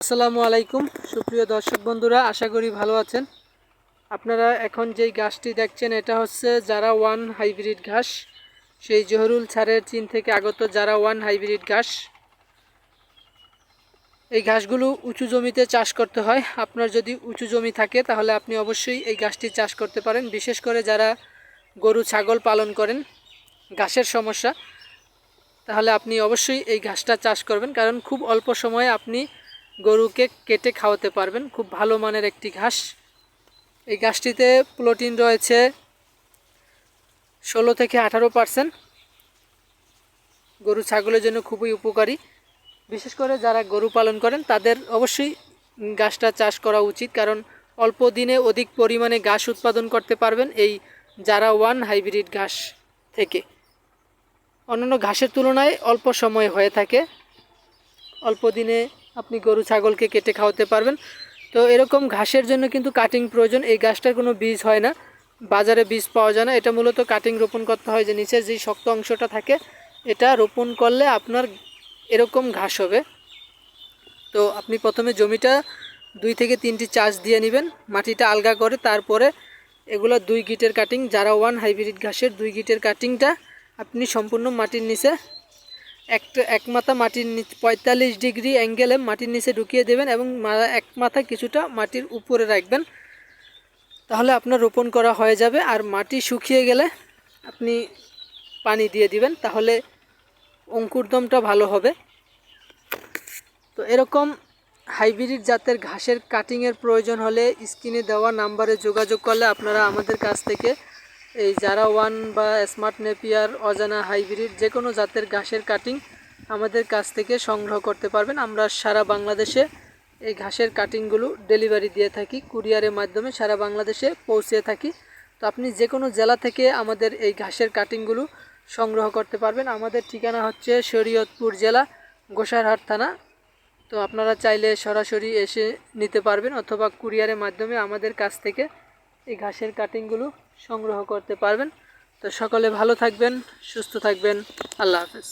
আসসালামু আলাইকুম। সুপ্রিয় দর্শক বন্ধুরা, আশা করি ভালো আছেন। আপনারা এখন যেই গাছটি দেখছেন, এটা হচ্ছে যারা ওয়ান হাইব্রিড ঘাস। সেই জহরুল ছাড়ের চীন থেকে আগত যারা ওয়ান হাইব্রিড ঘাস। এই ঘাসগুলো উঁচু জমিতে চাষ করতে হয়। আপনার যদি উঁচু জমি থাকে, তাহলে আপনি অবশ্যই এই গাছটি চাষ করতে পারেন। বিশেষ করে যারা গরু, ছাগল পালন করেন, ঘাসের সমস্যা, তাহলে আপনি অবশ্যই এই ঘাসটা চাষ করবেন। কারণ খুব অল্প সময়ে আপনি গরুকে কেটে খাওয়াতে পারবেন। খুব ভালো মানের একটি ঘাস। এই ঘাসটিতে প্রোটিন রয়েছে ষোলো থেকে আঠারো পারসেন্ট গরু ছাগলের জন্য খুবই উপকারী। বিশেষ করে যারা গরু পালন করেন, তাদের অবশ্যই ঘাসটা চাষ করা উচিত, কারণ অল্প দিনে অধিক পরিমাণে ঘাস উৎপাদন করতে পারবেন এই যারা ওয়ান হাইব্রিড ঘাস থেকে। অন্যান্য ঘাসের তুলনায় অল্প সময় হয়ে থাকে। অল্প দিনে আপনি গরু, ছাগলকে কেটে খাওয়াতে পারবেন। তো এরকম ঘাসের জন্য কিন্তু কাটিং প্রয়োজন। এই গাছটার কোনো বীজ হয় না। বাজারে বীজ পাওয়া যায় না। এটা মূলত কাটিং রোপণ করতে হয় যে নিচে যেই শক্ত অংশটা থাকে, এটা রোপণ করলে আপনার এরকম ঘাস হবে। তো আপনি প্রথমে জমিটা দুই থেকে তিনটি চাষ দিয়ে নেবেন। মাটিটা আলগা করে তারপরে এগুলো দুই গিটের কাটিং যারা ওয়ান হাইব্রিড ঘাসের দুই গিটের কাটিংটা আপনি সম্পূর্ণ মাটির নিচে একটা এক মাথা মাটির নিচ পঁয়তাল্লিশ ডিগ্রি অ্যাঙ্গেলে মাটির নিচে ঢুকিয়ে দেবেন এবং এক মাথা কিছুটা মাটির উপরে রাখবেন। তাহলে আপনার রোপণ করা হয়ে যাবে। আর মাটি শুকিয়ে গেলে আপনি পানি দিয়ে দিবেন। তাহলে অঙ্কুরদমটা ভালো হবে। তো এরকম হাইব্রিড জাতের ঘাসের কাটিংয়ের প্রয়োজন হলে স্ক্রিনে দেওয়া নাম্বারে যোগাযোগ করলে আপনারা আমাদের কাছ থেকে এই জারা ওয়ান বা স্মার্ট নেপিয়ার, অজানা হাইব্রিড যে কোনো জাতের ঘাসের কাটিং আমাদের কাছ থেকে সংগ্রহ করতে পারবেন। আমরা সারা বাংলাদেশে এই ঘাসের কাটিংগুলো ডেলিভারি দিয়ে থাকি, কুরিয়ারের মাধ্যমে সারা বাংলাদেশে পৌঁছে থাকি। তো আপনি যে কোনো জেলা থেকে আমাদের এই ঘাসের কাটিংগুলো সংগ্রহ করতে পারবেন। আমাদের ঠিকানা হচ্ছে শরীয়তপুর জেলা, গোসারহাট থানা। তো আপনারা চাইলে সরাসরি এসে নিতে পারবেন অথবা কুরিয়ারের মাধ্যমে আমাদের কাছ থেকে এই ঘাসের কাটিংগুলো সংগ্রহ করতে পারবেন। তো সকলে ভালো থাকবেন সুস্থ থাকবেন। আল্লাহ হাফেজ।